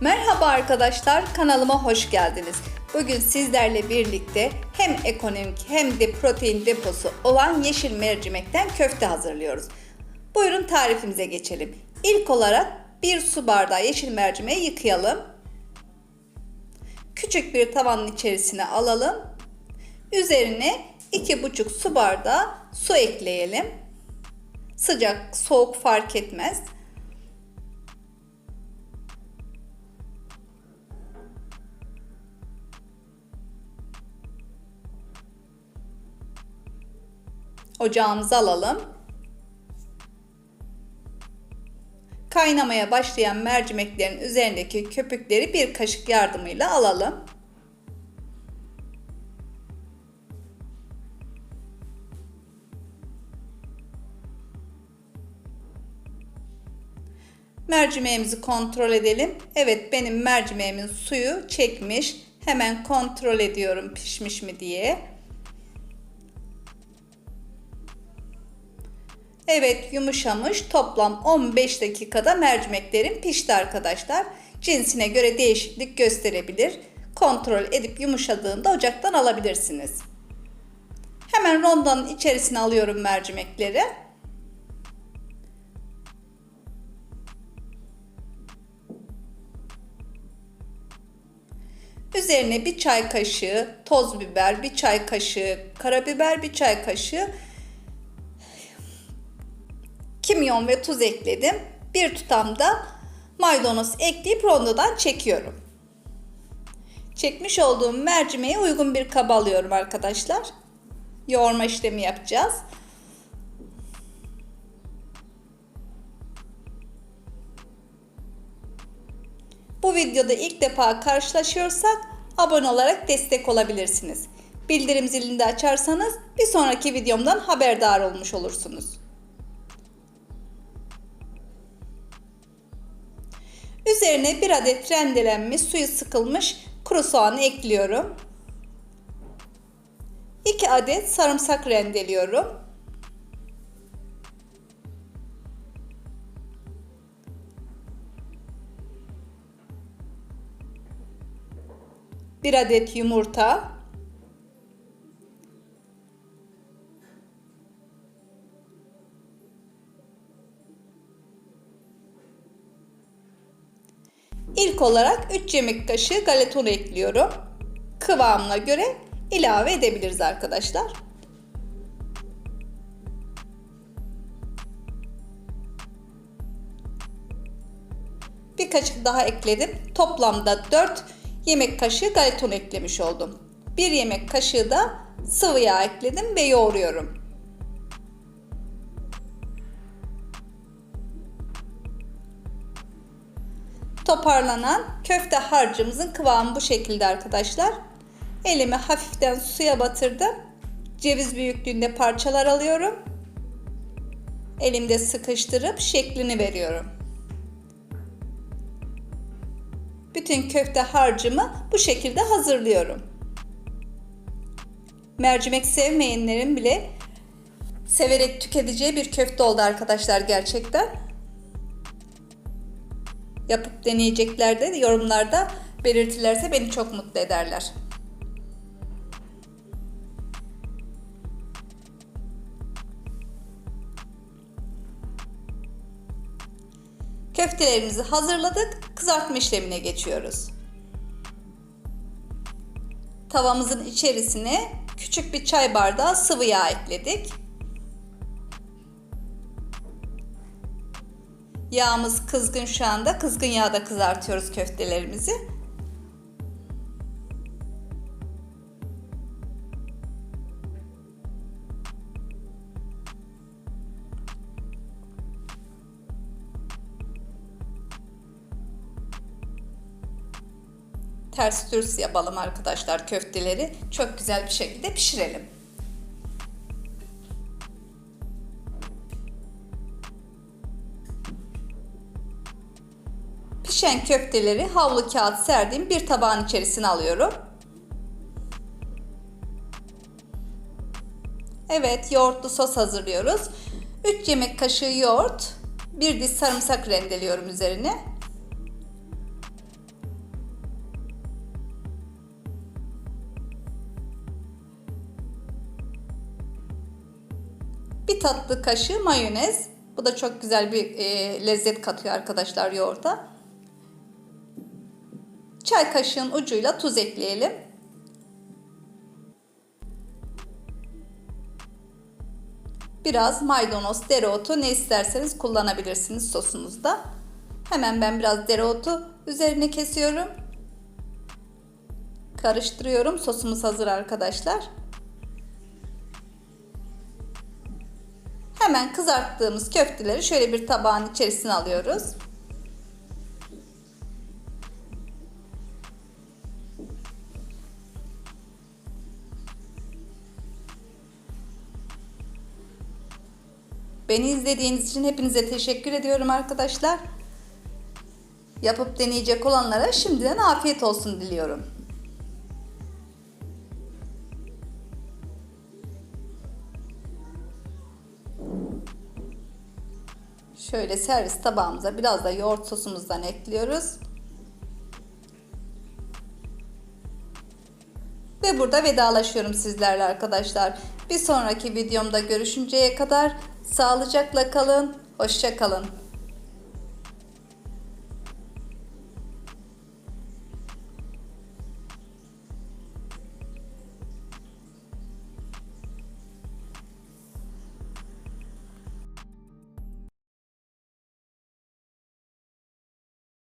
Merhaba arkadaşlar, kanalıma hoş geldiniz. Bugün sizlerle birlikte hem ekonomik hem de protein deposu olan yeşil mercimekten köfte hazırlıyoruz. Buyurun tarifimize geçelim. İlk olarak bir su bardağı yeşil mercimeği yıkayalım. Küçük bir tavanın içerisine alalım. Üzerine 2,5 su bardağı su ekleyelim. Sıcak, soğuk fark etmez. Ocağımızı alalım. Kaynamaya başlayan mercimeklerin üzerindeki köpükleri bir kaşık yardımıyla alalım. Mercimeğimizi kontrol edelim. Evet benim mercimeğimin suyu çekmiş. Hemen kontrol ediyorum pişmiş mi diye. Evet yumuşamış. Toplam 15 dakikada mercimeklerim pişti arkadaşlar. Cinsine göre değişiklik gösterebilir. Kontrol edip yumuşadığında ocaktan alabilirsiniz. Hemen rondanın içerisine alıyorum mercimekleri. Üzerine bir çay kaşığı toz biber, bir çay kaşığı karabiber, bir çay kaşığı kimyon ve tuz ekledim. Bir tutam da maydanoz ekleyip rondodan çekiyorum. Çekmiş olduğum mercimeği uygun bir kaba alıyorum arkadaşlar. Yoğurma işlemi yapacağız. Bu videoda ilk defa karşılaşıyorsak abone olarak destek olabilirsiniz. Bildirim zilini de açarsanız bir sonraki videomdan haberdar olmuş olursunuz. Üzerine bir adet rendelenmiş suyu sıkılmış kuru soğanı ekliyorum. 2 adet sarımsak rendeliyorum. Bir adet yumurta. İlk olarak 3 yemek kaşığı galeta unu ekliyorum. Kıvamına göre ilave edebiliriz arkadaşlar. Bir kaşık daha ekledim. Toplamda 4 yemek kaşığı galeta unu eklemiş oldum. 1 yemek kaşığı da sıvı yağ ekledim ve yoğuruyorum. Toparlanan köfte harcımızın kıvamı bu şekilde arkadaşlar. Elimi hafiften suya batırdım. Ceviz büyüklüğünde parçalar alıyorum. Elimde sıkıştırıp şeklini veriyorum. Bütün köfte harcımı bu şekilde hazırlıyorum. Mercimek sevmeyenlerin bile severek tüketeceği bir köfte oldu arkadaşlar gerçekten. Yapıp deneyecekler de yorumlarda belirtirlerse beni çok mutlu ederler. Köftelerimizi hazırladık. Kızartma işlemine geçiyoruz. Tavamızın içerisine küçük bir çay bardağı sıvı yağ ekledik. Yağımız kızgın şu anda. Kızgın yağda kızartıyoruz köftelerimizi. Ters düz yapalım arkadaşlar köfteleri. Çok güzel bir şekilde pişirelim. Pişen köfteleri havlu kağıt serdiğim bir tabağın içerisine alıyorum. Evet yoğurtlu sos hazırlıyoruz. 3 yemek kaşığı yoğurt, 1 diş sarımsak rendeliyorum üzerine. Bir tatlı kaşığı mayonez. Bu da çok güzel bir e, lezzet katıyor arkadaşlar yoğurda. Çay kaşığın ucuyla tuz ekleyelim. Biraz maydanoz, dereotu ne isterseniz kullanabilirsiniz sosunuzda. Hemen ben biraz dereotu üzerine kesiyorum. Karıştırıyorum. Sosumuz hazır arkadaşlar. Hemen kızarttığımız köfteleri şöyle bir tabağın içerisine alıyoruz. Beni izlediğiniz için hepinize teşekkür ediyorum arkadaşlar. Yapıp deneyecek olanlara şimdiden afiyet olsun diliyorum. Şöyle servis tabağımıza biraz da yoğurt sosumuzdan ekliyoruz. Ve burada vedalaşıyorum sizlerle arkadaşlar. Bir sonraki videomda görüşünceye kadar sağlıcakla kalın, hoşça kalın.